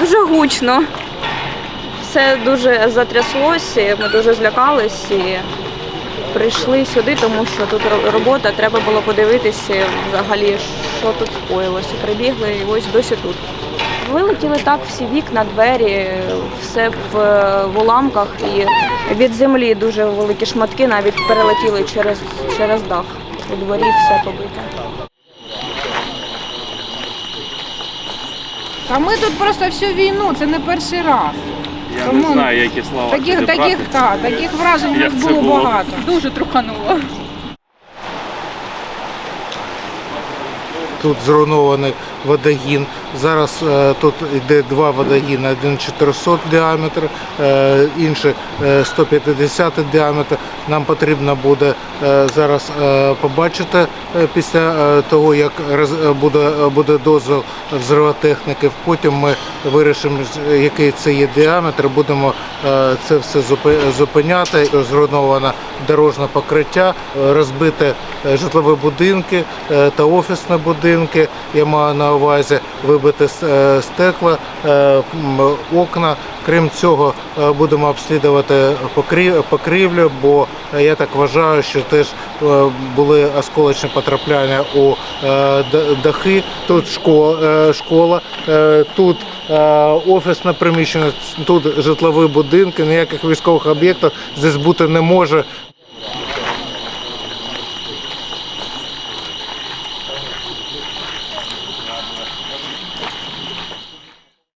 Дуже гучно. Все дуже затряслось, ми дуже злякались і прийшли сюди, тому що тут робота, треба було подивитися взагалі, що тут скоїлося. Прибігли і ось досі тут. Вилетіли так всі вікна, двері, все в, в уламках і від землі дуже великі шматки навіть перелетіли через, через дах. У дворі все побите. Та ми тут просто всю війну, це не перший раз. Я Тому не знаю, які слова Таких, таких, та, таких вражень у Як нас це було було? багато. Дуже трухануло. Тут зруйнований водогін. Зараз е, тут йде два водогіни, один 400 діаметр, е, інший е, 150 діаметр. Нам потрібно буде е, зараз е, побачити е, після е, того, як е, буде, е, буде дозвіл взривотехніків. Потім ми вирішимо, який це є діаметр. Будемо е, це все зупи- зупиняти. Зруйноване дорожнє покриття, е, розбите е, житлові будинки е, та офісні будинки. Я маю на увазі вибити стекла, окна. Крім цього, будемо обслідувати покрі- покрівлю, бо я так вважаю, що теж були осколочні потрапляння у дахи. Тут школа, тут офісне приміщення, тут житлові будинки, ніяких військових об'єктів здесь бути не може.